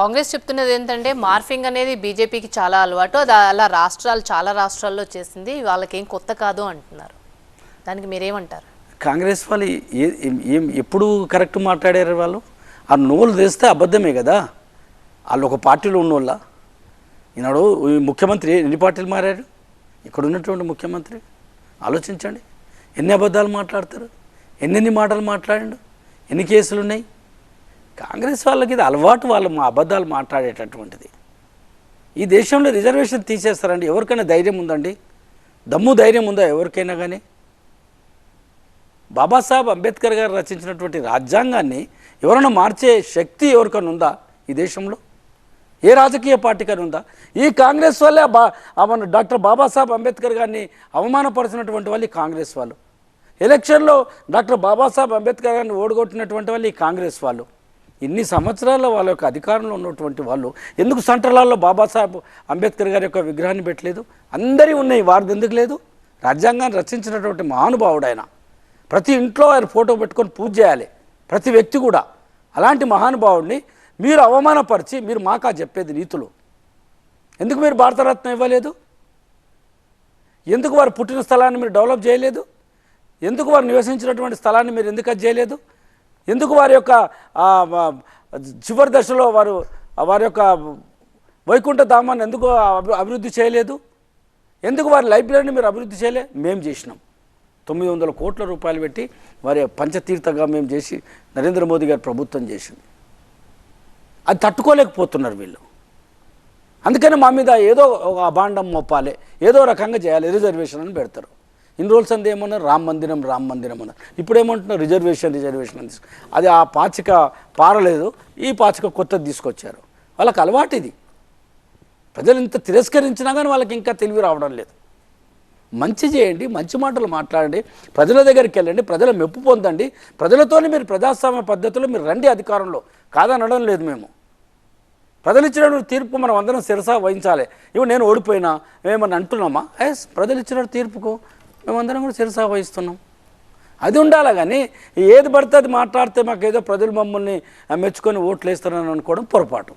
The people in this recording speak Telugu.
కాంగ్రెస్ చెప్తున్నది ఏంటంటే మార్ఫింగ్ అనేది బీజేపీకి చాలా అలవాటు. అది అలా రాష్ట్రాలు చాలా రాష్ట్రాల్లో చేసింది. వాళ్ళకేం కొత్త కాదు అంటున్నారు. దానికి మీరేమంటారు? కాంగ్రెస్ వాళ్ళు ఏ- ఏం- ఎప్పుడు కరెక్ట్ మాట్లాడారు వాళ్ళు? ఆ నోలు తెస్తే అబద్ధమే కదా. వాళ్ళు ఒక పార్టీలో ఉన్నోళ్ళ. ఈనాడు ఈ ముఖ్యమంత్రి ఎన్ని పార్టీలు మారారు? ఇక్కడ ఉన్నటువంటి ముఖ్యమంత్రి. ఆలోచించండి. ఎన్ని అబద్ధాలు మాట్లాడతారు? ఎన్నెన్ని మాటలు మాట్లాడండు? ఎన్ని కేసులు ఉన్నాయి కాంగ్రెస్ వాళ్ళకి ఇది అలవాటు వాళ్ళు మా అబద్ధాలు మాట్లాడేటటువంటిది. ఈ దేశంలో రిజర్వేషన్ తీసేస్తారండి. ఎవరికైనా ధైర్యం ఉందండి? దమ్ము ధైర్యం ఉందా ఎవరికైనా కానీ బాబాసాహెబ్ అంబేద్కర్ గారు రచించినటువంటి రాజ్యాంగాన్ని ఎవరైనా మార్చే శక్తి ఎవరికైనా ఉందా ఈ దేశంలో? ఏ రాజకీయ పార్టీకైనా ఉందా? ఈ కాంగ్రెస్ వాళ్ళే బా మన డాక్టర్ బాబాసాహెబ్ అంబేద్కర్ గారిని అవమానపరిచినటువంటి వాళ్ళు కాంగ్రెస్ వాళ్ళు. ఎలక్షన్లో డాక్టర్ బాబాసాహెబ్ అంబేద్కర్ గారిని ఓడగొట్టినటువంటి వాళ్ళు ఈ కాంగ్రెస్ వాళ్ళు. ఇన్ని సంవత్సరాల వాళ్ళ యొక్క అధికారంలో ఉన్నటువంటి వాళ్ళు ఎందుకు సెంట్రలాల్లో బాబాసాహెబ్ అంబేద్కర్ గారి యొక్క విగ్రహాన్ని పెట్టలేదు? అందరి ఉన్నాయి వారిది ఎందుకు లేదు? రాజ్యాంగాన్ని రచించినటువంటి మహానుభావుడు ఆయన ప్రతి ఇంట్లో ఆయన ఫోటో పెట్టుకొని పూజ చేయాలి. ప్రతి వ్యక్తి కూడా. అలాంటి మహానుభావుడిని మీరు అవమానపరిచి మీరు మాకా చెప్పేది నీతులు. ఎందుకు మీరు భారతరత్న ఇవ్వలేదు? ఎందుకు వారు పుట్టిన స్థలాన్ని మీరు డెవలప్ చేయలేదు? ఎందుకు వారు నివసించినటువంటి స్థలాన్ని మీరు ఎందుకు అది చేయలేదు? ఎందుకు వారి యొక్క చివరి దశలో వారు వారి యొక్క వైకుంఠ ధామాన్ని ఎందుకు అభివృద్ధి చేయలేదు? ఎందుకు వారి లైబ్రరీని మీరు అభివృద్ధి చేయలే? మేము చేసినాం. తొమ్మిది వందల కోట్ల రూపాయలు పెట్టి వారి పంచతీర్థగా మేము చేసి నరేంద్ర మోదీ గారు ప్రభుత్వం చేసింది. అది తట్టుకోలేకపోతున్నారు వీళ్ళు. అందుకని మా మీద ఏదో ఒక అభాండం మోపాలి ఏదో రకంగా చేయాలి రిజర్వేషన్ అని పెడతారు. ఇన్ని రోజులు అంది ఏమన్నారు? రామ్ మందిరం రామ్ మందిరం అన్నారు. ఇప్పుడు ఏమంటున్నారు రిజర్వేషన్ రిజర్వేషన్ అని అది ఆ పాచిక పారలేదు. ఈ పాచిక కొత్తది తీసుకొచ్చారు. వాళ్ళకి అలవాటు ఇది. ప్రజలు ఇంత తిరస్కరించినా కానీ వాళ్ళకి ఇంకా తెలివి రావడం లేదు. మంచి చేయండి మంచి మాటలు మాట్లాడండి ప్రజల దగ్గరికి వెళ్ళండి ప్రజల మెప్పు పొందండి ప్రజలతోనే మీరు ప్రజాస్వామ్య పద్ధతిలో మీరు రండి అధికారంలో. కాదనడం లేదు మేము. ప్రజలు ఇచ్చిన తీర్పు మనం అందరం శిరసా వహించాలి. ఇవి నేను ఓడిపోయినా మేమని అంటున్నామా ఎస్ ప్రజలు ఇచ్చిన తీర్పుకు మేమందరం కూడా శిరసా వహిస్తున్నాం. అది ఉండాలి కానీ ఏది పడితే అది మాట్లాడితే మాకేదో ప్రజలు మమ్మల్ని మెచ్చుకొని ఓట్లు వేస్తారని అనుకోవడం పొరపాటు.